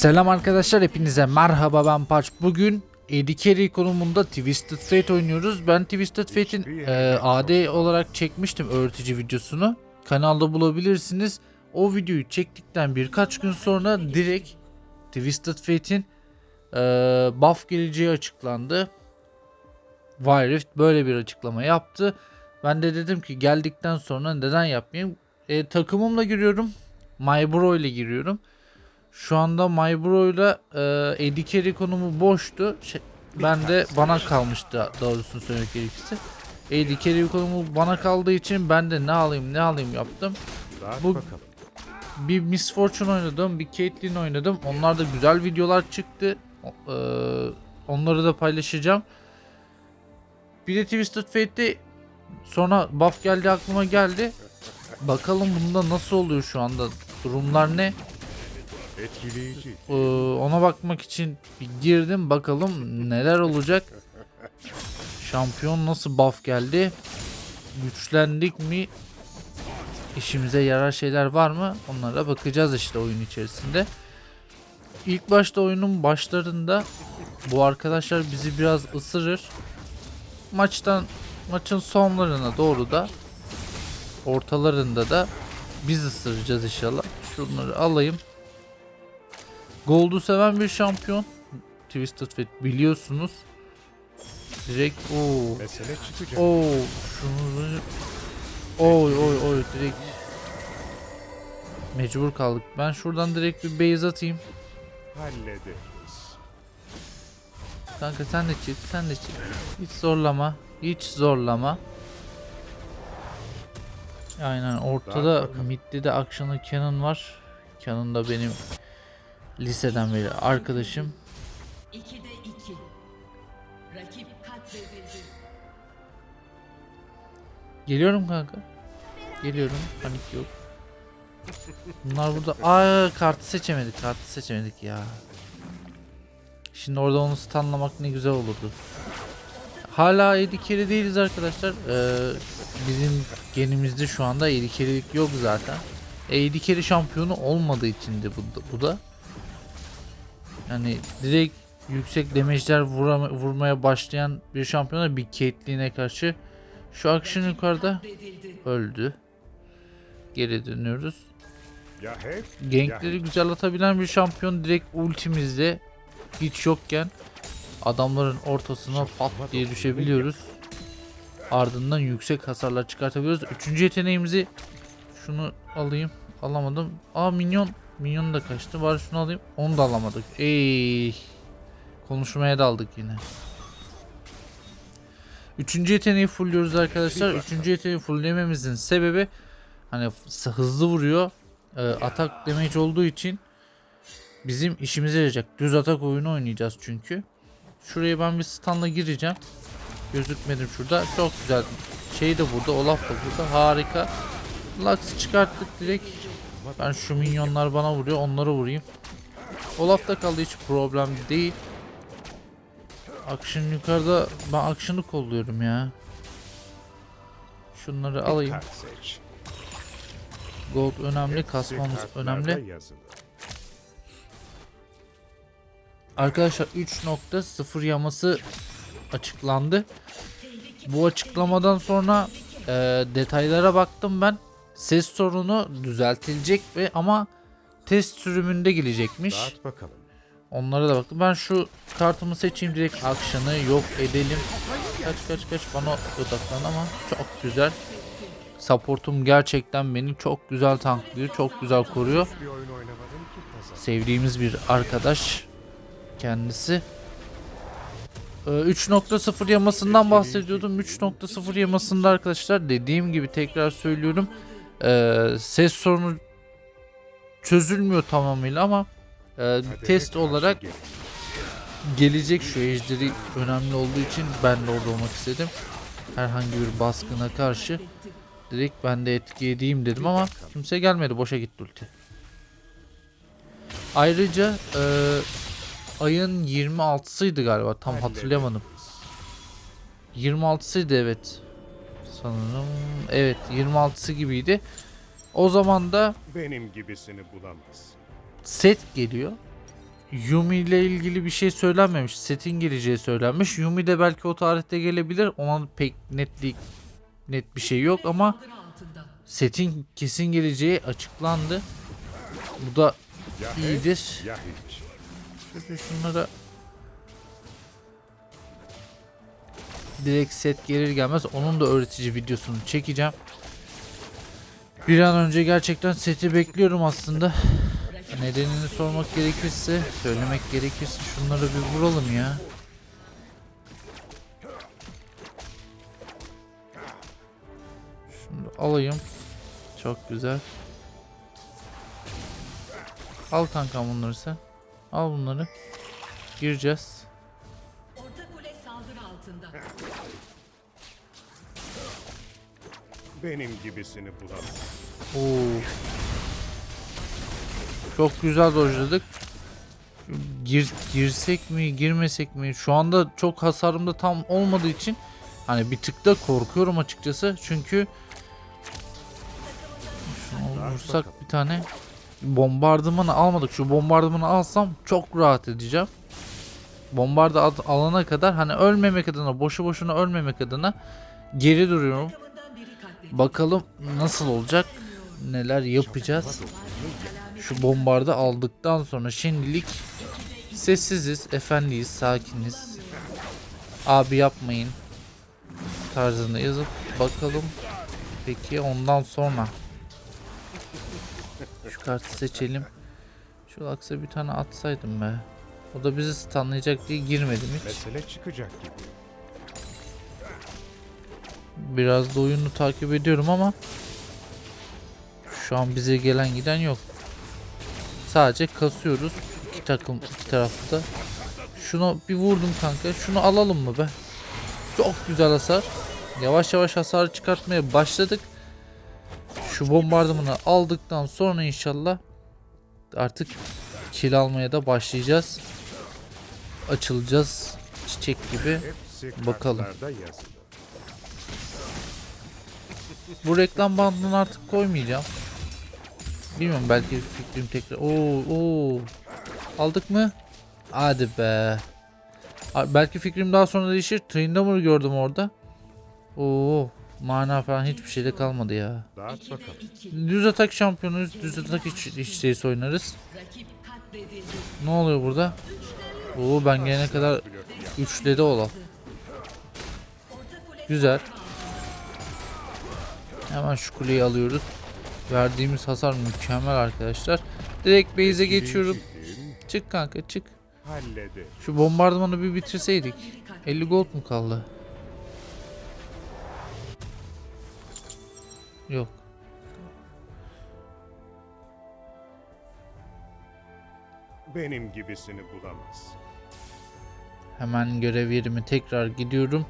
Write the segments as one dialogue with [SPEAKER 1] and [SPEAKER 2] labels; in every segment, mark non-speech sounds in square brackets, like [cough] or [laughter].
[SPEAKER 1] Selam arkadaşlar hepinize merhaba ben Paç. Bugün Carry konumunda Twisted Fate oynuyoruz. Ben Twisted Fate'in e, AD olarak çekmiştim öğretici videosunu. Kanalda bulabilirsiniz. O videoyu çektikten birkaç gün sonra direkt Twisted Fate'in e, buff geleceği açıklandı. Wild böyle bir açıklama yaptı. Ben de dedim ki geldikten sonra neden yapmayayım? E, takımımla giriyorum. My Bro ile giriyorum. Şu anda MyBro'yla e, Eddie Carey konumu boştu. Şey, ben de bana kalmıştı doğrusunu söylemek gerekirse. Eddie Carey konumu bana kaldığı için ben de ne alayım ne alayım yaptım. Bu-. Bir Miss Fortune oynadım, bir Caitlyn oynadım. Onlar da güzel videolar çıktı. E, onları da paylaşacağım. Bir de Twisted Fate'de sonra buff geldi aklıma geldi. Bakalım bunda nasıl oluyor şu anda? Durumlar ne? Ee, ona bakmak için bir girdim bakalım neler olacak. Şampiyon nasıl buff geldi? Güçlendik mi? İşimize yarar şeyler var mı? Onlara bakacağız işte oyun içerisinde. İlk başta oyunun başlarında bu arkadaşlar bizi biraz ısırır. Maçtan maçın sonlarına doğru da ortalarında da biz ısıracağız inşallah. Şunları alayım. Gold'u seven bir şampiyon. Twisted Fate biliyorsunuz. Direkt o
[SPEAKER 2] Mesele çıkacak.
[SPEAKER 1] o şunu oy oy oy direkt mecbur kaldık. Ben şuradan direkt bir base atayım.
[SPEAKER 2] Hallederiz.
[SPEAKER 1] Kanka sen de çık, sen de çık. Hiç zorlama, hiç zorlama. Aynen ortada midde de Action'ı Canon var. Canon da benim liseden beri arkadaşım.
[SPEAKER 3] 2'de 2. Rakip katledildi.
[SPEAKER 1] Geliyorum kanka. Geliyorum. Panik yok. Bunlar burada. Aa kartı seçemedik. Kartı seçemedik ya. Şimdi orada onu stunlamak ne güzel olurdu. Hala 7 kere değiliz arkadaşlar. Ee, bizim genimizde şu anda 7 kerelik yok zaten. E, 7 kere şampiyonu olmadığı için de bu, bu da. Yani direkt yüksek damage'ler vurmaya başlayan bir şampiyona bir Caitlyn'e karşı şu action yukarıda öldü. Geri dönüyoruz. Gankleri güzel atabilen bir şampiyon direkt ultimizde hiç yokken adamların ortasına pat diye düşebiliyoruz. Ardından yüksek hasarlar çıkartabiliyoruz. Üçüncü yeteneğimizi şunu alayım. Alamadım. Aa minyon. Minyon da kaçtı. Bari şunu alayım. Onu da alamadık. Ey. Konuşmaya daldık yine. Üçüncü yeteneği fullüyoruz arkadaşlar. Üçüncü yeteneği fulllememizin sebebi hani hızlı vuruyor. Ee, atak damage olduğu için bizim işimize yarayacak. Düz atak oyunu oynayacağız çünkü. Şuraya ben bir stunla gireceğim. Gözükmedim şurada. Çok güzel. Şey de burada. Olaf da burada. Harika. Lux çıkarttık direkt. Ben şu minyonlar bana vuruyor. Onlara vurayım. Olaf da kaldı. Hiç problem değil. Action yukarıda. Ben action'ı kolluyorum ya. Şunları alayım. Gold önemli. Kasmamız önemli. Arkadaşlar 3.0 yaması açıklandı. Bu açıklamadan sonra e, detaylara baktım ben. Ses sorunu düzeltilecek ve ama test sürümünde gelecekmiş.
[SPEAKER 2] Dağıt bakalım.
[SPEAKER 1] Onlara da baktım. Ben şu kartımı seçeyim direkt action'ı yok edelim. Kaç kaç kaç bana odaklan ama çok güzel. Supportum gerçekten beni çok güzel tanklıyor. Çok güzel koruyor. Sevdiğimiz bir arkadaş kendisi. Ee, 3.0 yamasından bahsediyordum. 3.0 yamasında arkadaşlar dediğim gibi tekrar söylüyorum. Ee, ses sorunu çözülmüyor tamamıyla ama
[SPEAKER 2] Kadere
[SPEAKER 1] test
[SPEAKER 2] karşı
[SPEAKER 1] olarak
[SPEAKER 2] gel.
[SPEAKER 1] gelecek şu ejderi önemli olduğu için ben de orada olmak istedim. Herhangi bir baskına karşı direkt ben de etki edeyim dedim ama kimse gelmedi boşa gitti ulti. Ayrıca e, ayın 26'sıydı galiba tam hatırlayamadım. 26'sıydı evet. Sanırım evet 26'sı gibiydi. O zaman da
[SPEAKER 2] Benim gibisini bulamazsın.
[SPEAKER 1] set geliyor. Yumi ile ilgili bir şey söylenmemiş. Setin geleceği söylenmiş. Yumi de belki o tarihte gelebilir. Ona pek netlik net bir şey yok ama setin kesin geleceği açıklandı. Bu da iyidir. Şöyle şunlara direkt set gelir gelmez onun da öğretici videosunu çekeceğim. Bir an önce gerçekten seti bekliyorum aslında. Nedenini sormak gerekirse, söylemek gerekirse şunları bir vuralım ya. Şunu alayım. Çok güzel. Al kankam bunları sen. Al bunları. Gireceğiz.
[SPEAKER 2] Benim gibisini bulamazsın.
[SPEAKER 1] Oo. Çok güzel dojladık. Gir, girsek mi girmesek mi? Şu anda çok hasarımda tam olmadığı için hani bir tık da korkuyorum açıkçası. Çünkü şunu vursak bir tane bombardımanı almadık. Şu bombardımanı alsam çok rahat edeceğim. Bombardı al- alana kadar hani ölmemek adına boşu boşuna ölmemek adına geri duruyorum. Bakalım nasıl olacak? Neler yapacağız? Şu bombardı aldıktan sonra şimdilik sessiziz, efendiyiz, sakiniz. Abi yapmayın tarzını yazıp bakalım. Peki ondan sonra şu kartı seçelim. Şu aksa bir tane atsaydım be. O da bizi stunlayacak diye girmedim hiç.
[SPEAKER 2] Mesele çıkacak gibi.
[SPEAKER 1] Biraz da oyunu takip ediyorum ama şu an bize gelen giden yok. Sadece kasıyoruz. İki takım iki tarafta. Şunu bir vurdum kanka. Şunu alalım mı be? Çok güzel hasar. Yavaş yavaş hasar çıkartmaya başladık. Şu bombardımanı aldıktan sonra inşallah artık kill almaya da başlayacağız. Açılacağız çiçek gibi. Bakalım. Bu reklam bandını artık koymayacağım. Bilmiyorum belki fikrim tekrar. Oo, oo. Aldık mı? Hadi be. Belki fikrim daha sonra değişir. Trindamer'ı gördüm orada. Oo, mana falan hiçbir şeyde kalmadı ya.
[SPEAKER 2] Dağıt
[SPEAKER 3] 2'de
[SPEAKER 2] bakalım.
[SPEAKER 3] 2.
[SPEAKER 1] Düz atak şampiyonuyuz. Düz atak hiç, hiç şeysi oynarız. Ne oluyor burada? Oo ben gelene kadar üçledi
[SPEAKER 3] kule
[SPEAKER 1] Güzel. Hemen şu kuleyi alıyoruz. Verdiğimiz hasar mükemmel arkadaşlar. Direkt base'e geçiyorum. Çık kanka çık. Şu bombardımanı bir bitirseydik.
[SPEAKER 3] Biri katledildi.
[SPEAKER 1] 50 gold mu kaldı? Yok.
[SPEAKER 2] Benim gibisini bulamazsın.
[SPEAKER 1] Hemen görev yerime tekrar gidiyorum.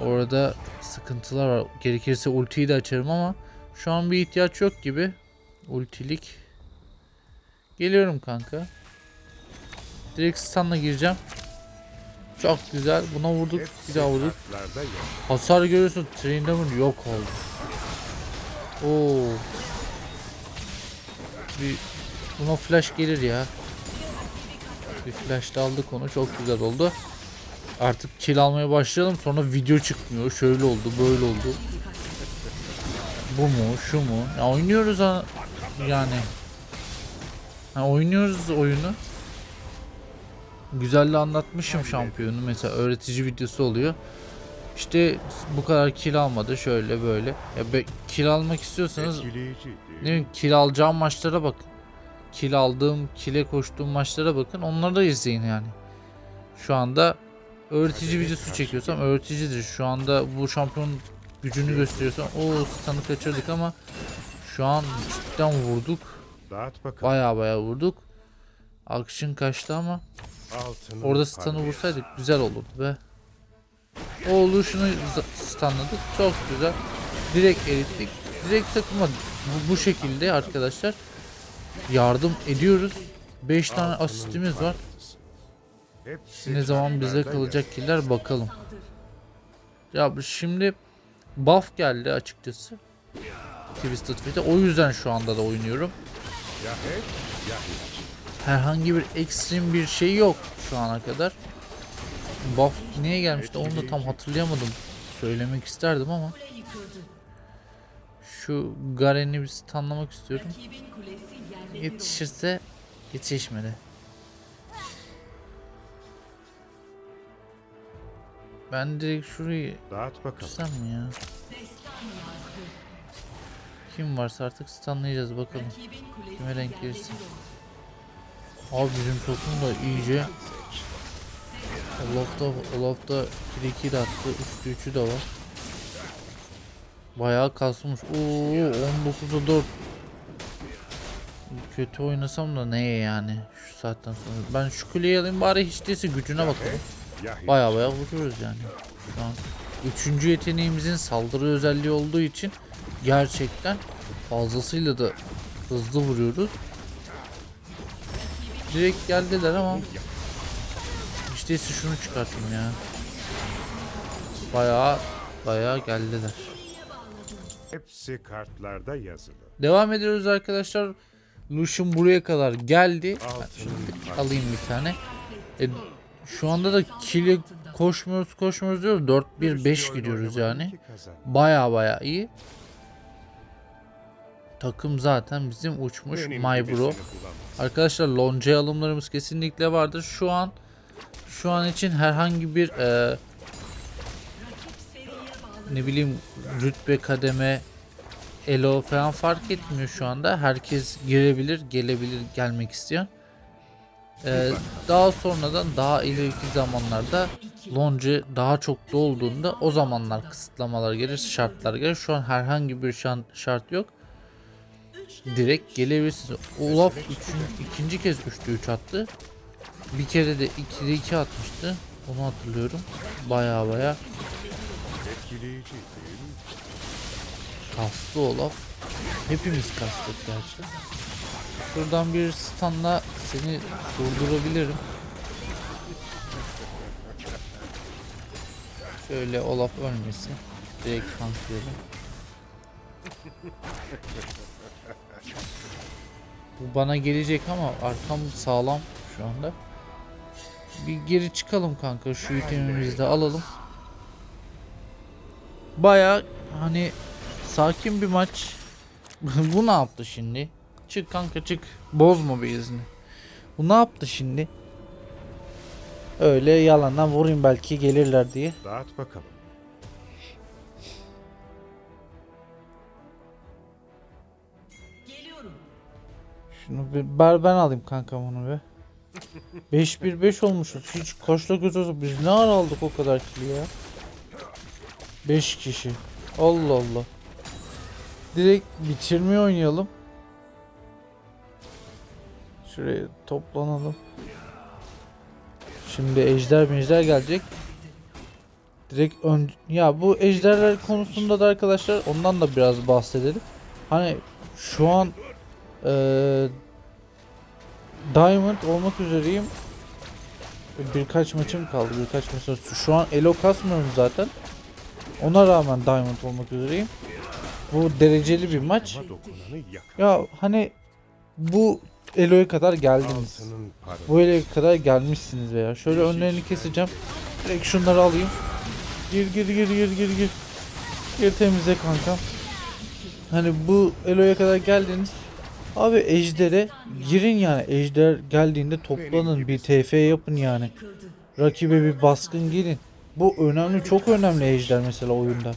[SPEAKER 1] Orada sıkıntılar var. Gerekirse ultiyi de açarım ama şu an bir ihtiyaç yok gibi. Ultilik. Geliyorum kanka. Direkt stun'la gireceğim. Çok güzel. Buna vurduk. Bir daha vurduk. Hasar görüyorsun. Trindamın yok oldu. Oo. Bir buna flash gelir ya. Bir flash da aldık onu. Çok güzel oldu. Artık kill almaya başlayalım. Sonra video çıkmıyor. Şöyle oldu, böyle oldu. Bu mu, şu mu? Ya oynuyoruz ha yani. Ha, oynuyoruz oyunu. Güzelle anlatmışım şampiyonu. Mesela öğretici videosu oluyor. İşte bu kadar kill almadı şöyle böyle. Ya be, kill almak istiyorsanız ne kill alacağım maçlara bakın. Kill aldığım, kill'e koştuğum maçlara bakın. Onları da izleyin yani. Şu anda öğretici videosu çekiyorsam öğreticidir. Şu anda bu şampiyon gücünü gösteriyorsam o stun'ı kaçırdık ama şu an cidden vurduk. Baya baya vurduk. Action kaçtı ama Orada stun'ı vursaydık güzel olurdu be. O oluşunu stunladık. Çok güzel. Direkt erittik. Direkt takıma bu, bu şekilde arkadaşlar yardım ediyoruz. 5 tane asistimiz var.
[SPEAKER 2] Hepsi
[SPEAKER 1] Ne zaman bize kalacak killer bakalım. Ya bu şimdi buff geldi açıkçası. Twisted Fate'e. O yüzden şu anda da oynuyorum.
[SPEAKER 2] Ya hep ya hiç.
[SPEAKER 1] Herhangi bir ekstrem bir şey yok şu ana kadar. Buff niye gelmişti onu da tam hatırlayamadım. Söylemek isterdim ama şu Garen'i bir anlamak istiyorum. Yetişirse yetişmedi. Ben direkt şurayı
[SPEAKER 2] Dağıt bakalım.
[SPEAKER 1] tutsam mı ya? Kim varsa artık stunlayacağız bakalım. Kime denk gelirse. Abi bizim takım da iyice Olaf'ta Olaf'ta 2 de attı. 3'te 3'ü de var. Bayağı kasmış. Oo 19'a 4. Kötü oynasam da neye yani şu saatten sonra. Ben şu kuleyi alayım bari hiç değilse gücüne bakalım. Baya baya vuruyoruz yani. Şu an üçüncü yeteneğimizin saldırı özelliği olduğu için gerçekten fazlasıyla da hızlı vuruyoruz. Direkt geldiler ama değilse şunu çıkartayım ya. Baya baya geldiler.
[SPEAKER 2] Hepsi kartlarda yazılı.
[SPEAKER 1] Devam ediyoruz arkadaşlar. Lucian buraya kadar geldi. Ben
[SPEAKER 2] parası.
[SPEAKER 1] alayım bir tane. E, şu anda da kill'e koşmuyoruz koşmuyoruz diyoruz. 4-1-5 gidiyoruz yani. Baya baya iyi. Takım zaten bizim uçmuş My Bro. Arkadaşlar lonca alımlarımız kesinlikle vardır. Şu an şu an için herhangi bir e, ne bileyim rütbe kademe elo falan fark etmiyor şu anda. Herkes girebilir, gelebilir, gelmek isteyen. E, daha sonradan daha ileriki zamanlarda lonca daha çok dolduğunda o zamanlar kısıtlamalar gelir, şartlar gelir. Şu an herhangi bir şart yok. Direkt gelebilirsiniz. Olaf üçün, ikinci kez 3'te 3 attı. Bir kere de 2'de 2 atmıştı. Onu hatırlıyorum. Baya baya kaslı Olaf. Hepimiz kastık gerçi. Şuradan bir stunla seni durdurabilirim. Şöyle Olaf ölmesin. Direkt tanklıyorum. Bu bana gelecek ama arkam sağlam şu anda. Bir geri çıkalım kanka. Şu itemimizi de alalım. Baya hani sakin bir maç. [laughs] Bu ne yaptı şimdi? Çık kanka çık. Bozma bir izni. Bu ne yaptı şimdi? Öyle yalandan vurayım belki gelirler diye.
[SPEAKER 2] Dağıt bakalım.
[SPEAKER 3] Geliyorum.
[SPEAKER 1] Şunu bir ben, ben alayım kanka bunu be. 5-1-5 olmuşuz. Hiç kaçta göz olsa biz ne ara aldık o kadar kili ya? 5 kişi. Allah Allah. Direkt bitirmeyi oynayalım. Şuraya toplanalım. Şimdi ejder mejder gelecek. Direkt ön... Ya bu ejderler konusunda da arkadaşlar ondan da biraz bahsedelim. Hani şu an eee Diamond olmak üzereyim. Birkaç maçım kaldı. Birkaç maç. Şu an elo kasmıyorum zaten. Ona rağmen Diamond olmak üzereyim. Bu dereceli bir maç. Ya hani bu eloya kadar geldiniz. Bu eloya kadar gelmişsiniz veya. Şöyle önlerini keseceğim. Direkt şunları alayım. Gir gir gir gir gir gir. Gir temizle kankam. Hani bu eloya kadar geldiniz. Abi ejdere girin yani. Ejder geldiğinde toplanın. Bir TF yapın yani. Rakibe bir baskın girin. Bu önemli. Çok önemli ejder mesela oyunda.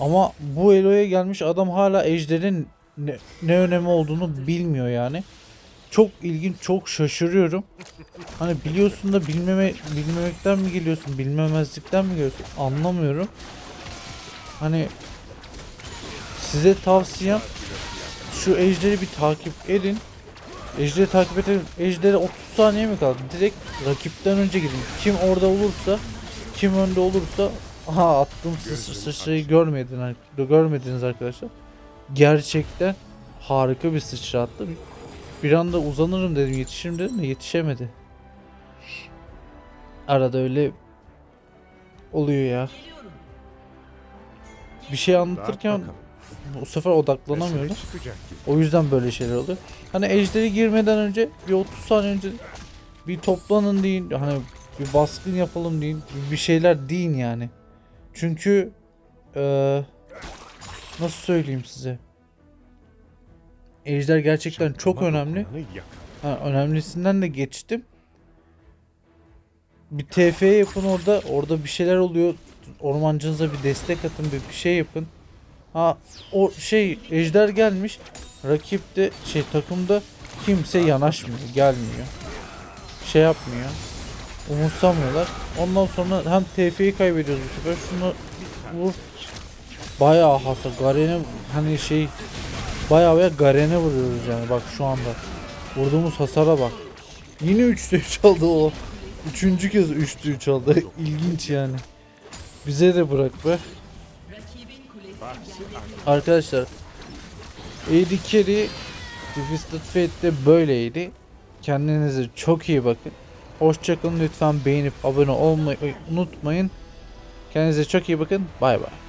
[SPEAKER 1] Ama bu eloya gelmiş adam hala ejderin ne, ne önemi olduğunu bilmiyor yani. Çok ilginç, çok şaşırıyorum. Hani biliyorsun da bilmeme bilmemekten mi geliyorsun, bilmemezlikten mi geliyorsun anlamıyorum. Hani size tavsiyem şu ejderi bir takip edin. Ejderi takip edelim. Ejderi 30 saniye mi kaldı? Direkt rakipten önce gidin. Kim orada olursa, kim önde olursa Aha attığım sıçra, sıçrayı görmedin, görmediniz arkadaşlar. Gerçekten harika bir sıçra attı. Bir anda uzanırım dedim, yetişirim dedim de yetişemedi. Arada öyle oluyor ya. Bir şey anlatırken bu sefer odaklanamıyorum. O yüzden böyle şeyler oluyor. Hani ejderi girmeden önce bir 30 saniye önce bir toplanın deyin. Hani bir baskın yapalım deyin. Bir şeyler deyin yani. Çünkü eee, nasıl söyleyeyim size? Ejder gerçekten çok önemli. Ha, önemlisinden de geçtim. Bir TF yapın orada. Orada bir şeyler oluyor. Ormancınıza bir destek atın. Bir, bir şey yapın. Ha o şey ejder gelmiş. Rakipte şey takımda kimse yanaşmıyor. Gelmiyor. Şey yapmıyor. Umursamıyorlar. Ondan sonra hem TF'yi kaybediyoruz bu sefer. Şunu vur. Bayağı hasar. Garen'e hani şey bayağı bayağı Garen'e vuruyoruz yani bak şu anda. Vurduğumuz hasara bak. Yine 3'te 3 aldı o. Üçüncü kez 3'te 3 aldı. [laughs] İlginç yani. Bize de bırak be. Arkadaşlar AD Carry Twisted Fate'de böyleydi. Kendinize çok iyi bakın. Hoşçakalın lütfen beğenip abone olmayı unutmayın. Kendinize çok iyi bakın. Bay bay.